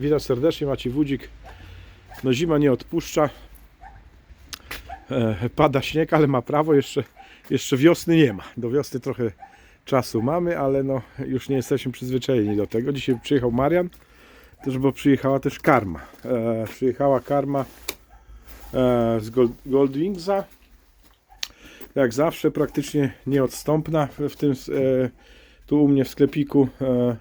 Witam serdecznie, Maciej Wódzik. No zima nie odpuszcza. E, pada śnieg, ale ma prawo, jeszcze, jeszcze wiosny nie ma. Do wiosny trochę czasu mamy, ale no już nie jesteśmy przyzwyczajeni do tego. Dzisiaj przyjechał Marian, też bo przyjechała też karma. E, przyjechała karma e, z Gold, Goldwingsa. Jak zawsze praktycznie nieodstępna w tym e, tu u mnie w sklepiku. E,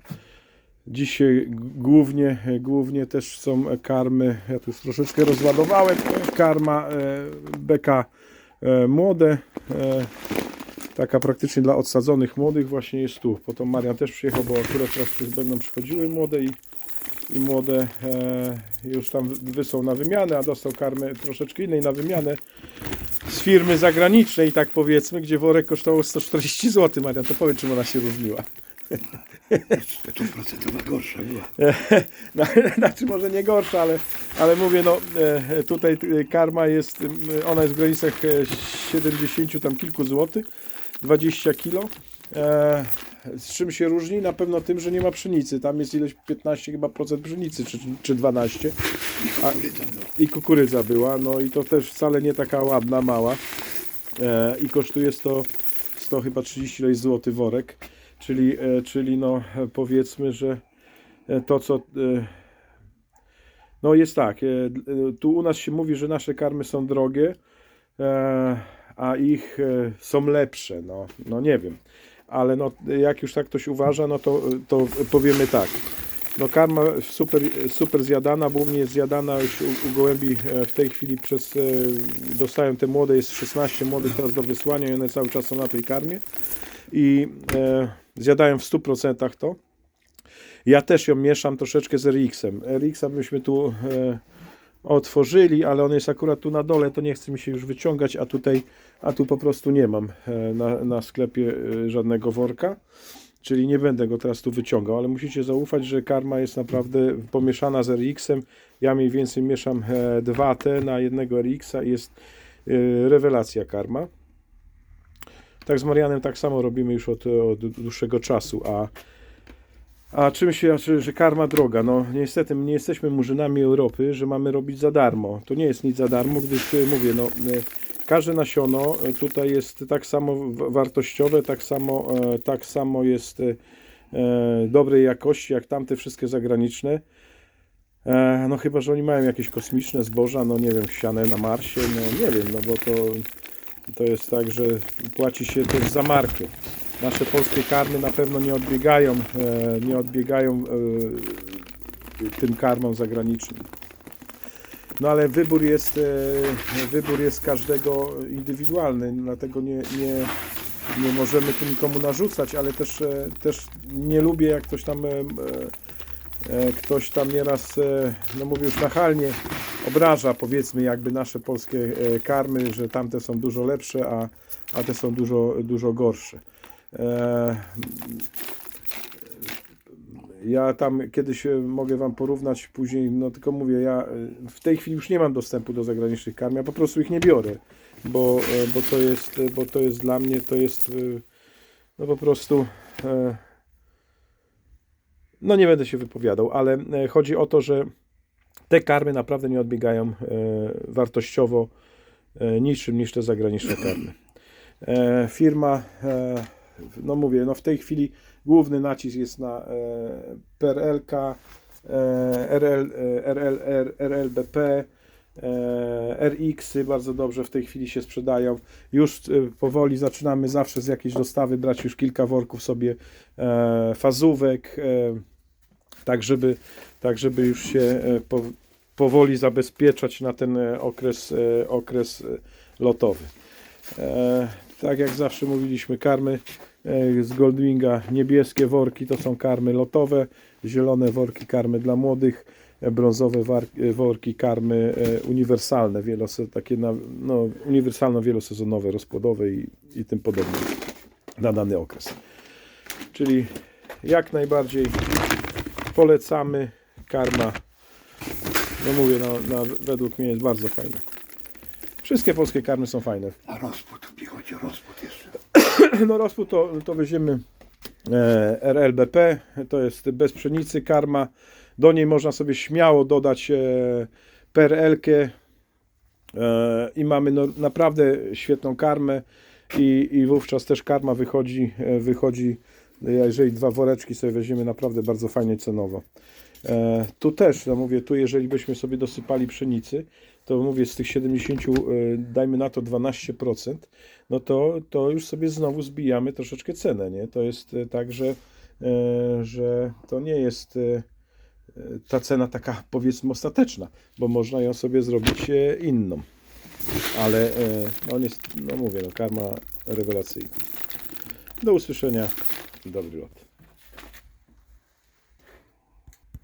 G- głównie, głównie też są karmy, ja tu troszeczkę rozładowałem, karma e, beka e, młode, e, taka praktycznie dla odsadzonych młodych właśnie jest tu. Potem Marian też przyjechał, bo akurat teraz już będą przychodziły młode i, i młode już tam wy są na wymianę, a dostał karmę troszeczkę innej na wymianę z firmy zagranicznej, tak powiedzmy, gdzie worek kosztował 140 zł. Marian, to powiedz, czym ona się różniła. Stuprocentowa gorsza była. No, znaczy może nie gorsza, ale, ale mówię, no e, tutaj e, karma jest, ona jest w granicach e, 70 tam kilku złotych, 20 kilo. E, z czym się różni? Na pewno tym, że nie ma pszenicy. Tam jest ileś 15 chyba procent pszenicy, czy, czy 12. A, no. I kukurydza była, no i to też wcale nie taka ładna, mała. E, I kosztuje 100, 100 chyba 30 ileś złoty worek. Czyli, e, czyli no e, powiedzmy, że e, to co... No jest tak, tu u nas się mówi, że nasze karmy są drogie, a ich są lepsze. No, no nie wiem, ale no, jak już tak ktoś uważa, no to, to powiemy tak. No karma super, super zjadana, bo u mnie jest zjadana już u, u gołębi w tej chwili przez, dostają te młode, jest 16 młodych teraz do wysłania i one cały czas są na tej karmie i e, zjadają w 100% to. Ja też ją mieszam troszeczkę z RX-em. RX-a byśmy tu e, otworzyli, ale on jest akurat tu na dole, to nie chce mi się już wyciągać, a tutaj, a tu po prostu nie mam e, na, na sklepie e, żadnego worka. Czyli nie będę go teraz tu wyciągał, ale musicie zaufać, że karma jest naprawdę pomieszana z RX-em. Ja mniej więcej mieszam e, dwa te na jednego RX-a i jest e, rewelacja karma. Tak z Marianem tak samo robimy już od, od dłuższego czasu, a a czym się, znaczy, że karma droga? No niestety my nie jesteśmy murzynami Europy, że mamy robić za darmo. To nie jest nic za darmo, gdyż e, mówię, no e, każde nasiono e, tutaj jest tak samo wartościowe, tak samo, tak samo jest dobrej jakości jak tamte wszystkie zagraniczne. No chyba, że oni mają jakieś kosmiczne zboża, no nie wiem, siane na Marsie, no nie wiem, no bo to, to jest tak, że płaci się też za markę. Nasze polskie karmy na pewno nie odbiegają, e, nie odbiegają e, tym karmom zagranicznym. No ale wybór jest, e, wybór jest każdego indywidualny, dlatego nie, nie, nie możemy tu nikomu narzucać, ale też, też nie lubię jak ktoś tam ktoś tam nieraz, no mówię już nachalnie, obraża powiedzmy jakby nasze polskie e, karmy, że tamte są dużo lepsze, a, a te są dużo, dużo gorsze. E, ja tam kiedyś e, mogę Wam porównać później, no tylko mówię, ja w tej chwili już nie mam dostępu do zagranicznych karm, ja po prostu ich nie biorę, bo, bo, to, jest, bo to jest dla mnie, to jest no po prostu no nie będę się wypowiadał, ale chodzi o to, że te karmy naprawdę nie odbiegają e, wartościowo e, niczym niż te zagraniczne karmy. E, firma, no mówię, no w tej chwili główny nacisk jest na PRLK, RL, RLR, RLBP, RX-y bardzo dobrze w tej chwili się sprzedają. Już powoli zaczynamy zawsze z jakiejś dostawy brać już kilka worków sobie fazówek, tak żeby, tak żeby już się e, po, powoli zabezpieczać na ten e, okres, e, okres lotowy. Tak jak zawsze mówiliśmy, karmy z Goldwinga, niebieskie worki to są karmy lotowe, zielone worki karmy dla młodych, brązowe worki karmy uniwersalne, wielose, takie na, no, uniwersalno-wielosezonowe, rozpłodowe i, i tym podobne na dany okres. Czyli jak najbardziej polecamy karma. No mówię, no, no, według mnie jest bardzo fajna. Wszystkie polskie karmy są fajne. A rozpód, mi chodzi o rozpód jeszcze. No rozpód to, to weźmiemy e, RLBP, to jest bez pszenicy karma Do niej można sobie śmiało dodać e, perelkę e, i mamy no, naprawdę świetną karmę i, i wówczas też karma wychodzi, e, wychodzi, jeżeli dwa woreczki sobie weźmiemy, naprawdę bardzo fajnie cenowo. E, tu też, no mówię, tu jeżeli byśmy sobie dosypali pszenicy, to mówię z tych 70, e, dajmy na to 12%, no to, to już sobie znowu zbijamy troszeczkę cenę, nie? To jest e, tak, że, e, że to nie jest e, ta cena taka powiedzmy ostateczna, bo można ją sobie zrobić e, inną. Ale e, no, nie, no mówię, no karma rewelacyjna. Do usłyszenia. Добрий рот.